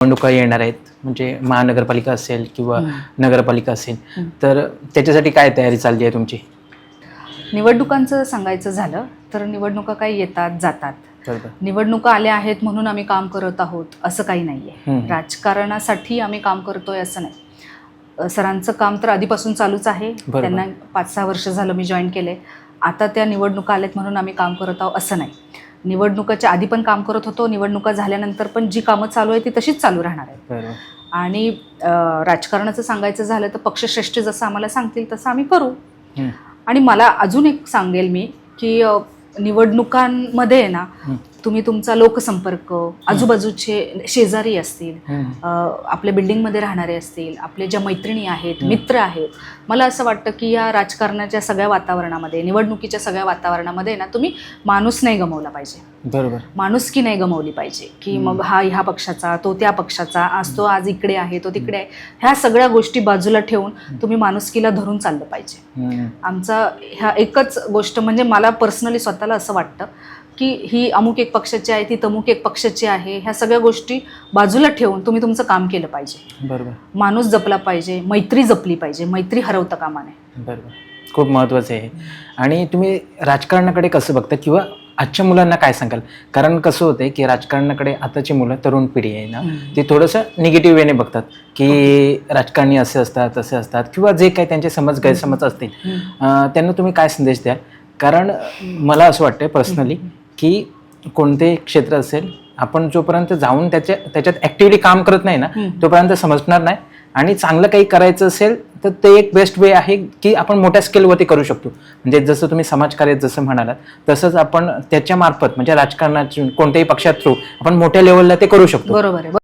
निवडणुका येणार आहेत. म्हणजे महानगरपालिका असेल किंवा. नगरपालिका असेल. तर त्याच्यासाठी काय तयारी चालली आहे तुमची? निवडणुकांचं सांगायचं झालं तर निवडणुका काही येतात जातात. निवडणुका आल्या आहेत म्हणून आम्ही काम करत आहोत असं काही नाही आहे. राजकारणासाठी आम्ही काम करतोय असं नाही. सरांचं काम तर आधीपासून चालूच आहे. त्यांना पाच सहा वर्ष झालं मी जॉईन केले. आता त्या निवडणुका आल्यात म्हणून आम्ही काम करत आहोत असं नाही. निवडणुकाच्या आधी पण काम करत होतो निवडणुका झाल्यानंतर पण जी कामं चालू आहे ती तशीच चालू राहणार आहेत आणि राजकारणाचं सांगायचं झालं तर पक्षश्रेष्ठ जसं आम्हाला सांगतील तसं आम्ही करू. आणि मला अजून एक सांगेल मी की निवडणुकांमध्ये ना. तुम्ही तुमचा लोकसंपर्क आजूबाजूचे शेजारी असतील आपल्या बिल्डिंगमध्ये राहणारे असतील आपले ज्या मैत्रिणी आहेत. मित्र आहेत मला असं वाटतं की या राजकारणाच्या सगळ्या वातावरणामध्ये निवडणुकीच्या सगळ्या वातावरणामध्ये ना तुम्ही माणूस नाही गमावला पाहिजे. बरोबर. माणुसकी नाही गमावली पाहिजे की. मग हा ह्या पक्षाचा तो त्या पक्षाचा आज तो आज इकडे आहे तो तिकडे आहे ह्या सगळ्या गोष्टी बाजूला ठेवून तुम्ही माणुसकीला धरून चाललं पाहिजे. आमचा ह्या एकच गोष्ट म्हणजे मला पर्सनली स्वतःला असं वाटतं की ही अमुक एक पक्षाची आहे ती तमुक एक पक्षाची आहे ह्या सगळ्या गोष्टी बाजूला ठेवून तुम्ही तुमचं काम केलं पाहिजे. बरोबर. माणूस जपला पाहिजे मैत्री जपली पाहिजे मैत्री हरवता कामा नये बरोबर. खूप महत्त्वाचं आहे. आणि तुम्ही राजकारणाकडे कसं बघता किंवा आजच्या मुलांना काय सांगाल? कारण कसं होतंय की राजकारणाकडे आताची मुलं तरुण पिढी आहे ना ते थोडंसं निगेटिव्ह वेने बघतात की राजकारणी असे असतात तसे असतात किंवा जे काही त्यांचे समज गैरसमज असतील. त्यांना तुम्ही काय संदेश द्याल? कारण मला असं वाटतं पर्सनली की कोणते क्षेत्र असेल आपण जोपर्यंत जाऊन त्याच्या त्याच्यात ॲक्टिव्हली काम करत नाही ना. तोपर्यंत समजणार नाही. आणि चांगलं काही करायचं असेल तर ते एक बेस्ट वे आहे की आपण मोठ्या स्केलवरती करू शकतो. म्हणजे जसं तुम्ही समाजकार्यात जसं म्हणालात तसंच आपण त्याच्या मार्फत म्हणजे राजकारणाची कोणत्याही पक्षात थ्रू आपण मोठ्या लेवलला ते करू शकतो. बरोबर आहे.